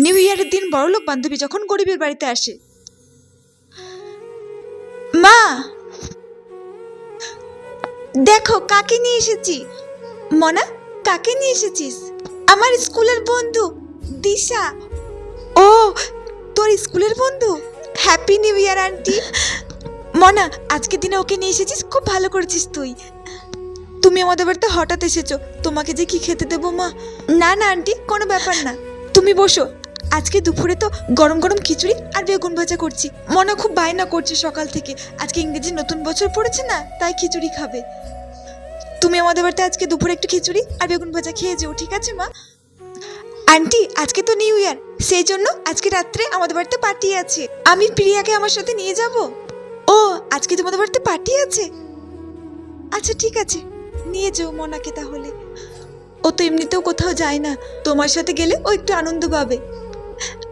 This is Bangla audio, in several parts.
নিউ ইয়ারের দিন বড়লোক বান্ধবী যখন গরিবের বাড়িতে আসে। মা! দেখো, কাকে নিয়ে এসেছি? মনা, কাকে নিয়ে এসেছিস? আমার স্কুলের বন্ধু, দিশা। ও, তোর স্কুলের বন্ধু? Happy new year aunty. মনা, আজকে দিনে ওকে নিয়ে এসেছিস? খুব ভালো করেছিস তুই। তুমি আমাদের বাড়িতে হঠাৎ এসেছ। তোমাকে যে কি খেতে দেবো, মা? না না, আন্টি, কোনো ব্যাপার না। তুমি বসো। আজকে দুপুরে তো গরম গরম খিচুড়ি আর বেগুন ভাজা করছি। মনে খুব বায়না করছে সকাল থেকে। আজকে ইংরেজি নতুন বছর পড়েছে না, তাই খিচুড়ি খাবে। তুমি আমাদের বাড়িতে আজকে দুপুরে একটু খিচুড়ি আর বেগুন ভাজা খেয়ে যেও, ঠিক আছে মা? আন্টি, আজকে তো নিউ ইয়ার, সেই জন্য আজকে রাত্রে আমাদের বাড়িতে পার্টি আছে। আমি প্রিয়াকে আমার সাথে নিয়ে যাব? ও, আজকে তোমাদের বাড়িতে পার্টি আছে? আচ্ছা ঠিক আছে। নিয়ে যেও মনাকে তাহলে। ও তো এমনিতেও কোথাও যায় না। তোমার সাথে গেলে ও একটু আনন্দ পাবে।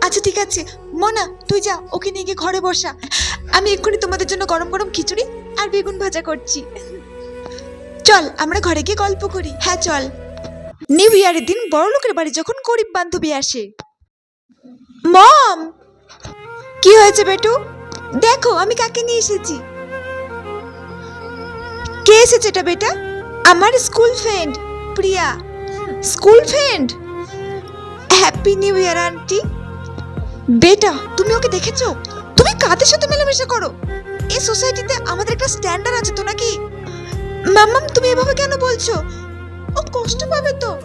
আচ্ছা ঠিক আছে। মনা, তুই যা, ওকে নিয়ে গিয়ে ঘরে বসা। আমি এক্ষুনি তোমাদের জন্য গরম গরম খিচুড়ি আর বেগুন ভাজা করছি। চল, আমরা ঘরে গিয়ে গল্প করি। হ্যাঁ চল। নিউ ইয়ারের দিন বড় লোকের বাড়ি যখন গরিব বান্ধবী আসে। মম! কি হয়েছে বেটু? দেখো, আমি কাকে নিয়ে এসেছি। কে এসেছে এটা বেটা? আমার school friend, Priya. School friend? Happy new year, aunty. বেটা, তুমি ওকে দেখেছ? তুমি কাদের সাথে মেলামেশা করো? এই সোসাইটিতে আমাদের একটা স্ট্যান্ডার্ড আছে তো নাকি? মাম্মাম, তুমি এভাবে কেন বলছো? ও কষ্ট পাবে তো।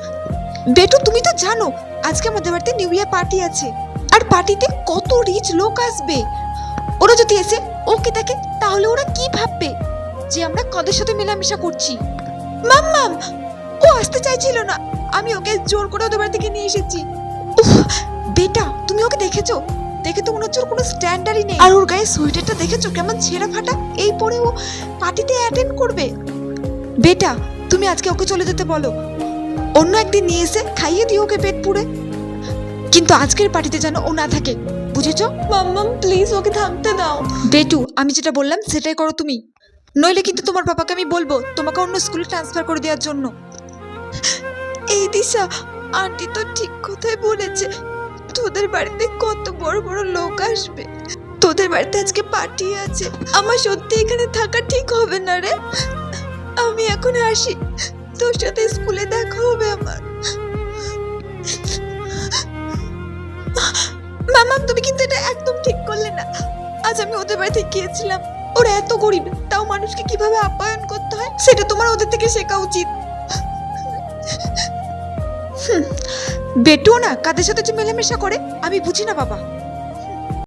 বেটু, তুমি তো জানো, আজকে আমাদের বাড়িতে নিউ ইয়ার পার্টি আছে। আর পার্টিতে কত রিচ লোক আসবে। ওরা যদি এসে ওকে দেখে, তাহলে ওরা কি ভাববে? যে আমরা কাদের সাথে মেলামেশা করছি? মাম্মাম, ও আসতে চাইছিল না। আমি ওকে জোর করে ওদের বাড়ি থেকে নিয়ে এসেছি। বেটা ওকে দেখেছ? দেখে তো মনে হচ্ছে ওর কোনো স্ট্যান্ডার্ডই নেই। আর ওর গায়ে সোয়েটারটা দেখেছ? কেমন ছেঁড়া ফাটা? এই পরে ও পার্টিতে অ্যাটেন্ড করবে। বেটা তুমি আজকে ওকে চলে যেতে বলো। অন্য একদিন নিয়ে এসে খাইয়ে দিও ওকে পেট পুড়ে। কিন্তু আজকের পার্টিতে যেন ও না থাকে বুঝেছ? মাম্মাম প্লিজ ওকে থামতে দাও। বেটু আমি যেটা বললাম সেটাই করো তুমি। নইলে কিন্তু তোমার বাবাকে আমি বলব তোমাকে অন্য স্কুলে ট্রান্সফার করে দেওয়ার জন্য। এই দিশা আন্টি তো ঠিক কথাই বলেছে। তোদের বাড়িতে কত বড় বড় লোক আসবে? তোদের বাড়িতে আজকে পার্টি আছে। আমার সত্যি এখানে থাকা ঠিক হবে না রে। আমি এখন আসি। তোর সাথে স্কুলে দেখা হবে আমার। মামা তুমি কিন্তু এটা একদম ঠিক করলে না। আজ আমি ওদের বাড়িতে গিয়েছিলাম। ওরা এত গরিব তাও মানুষকে কীভাবে আপ্যায়ন করতে হয় সেটা তোমার ওদের থেকে শেখা উচিত। হুম, বেটুও না কাদের সাথে যে মেলামেশা করে? আমি বুঝি না বাবা।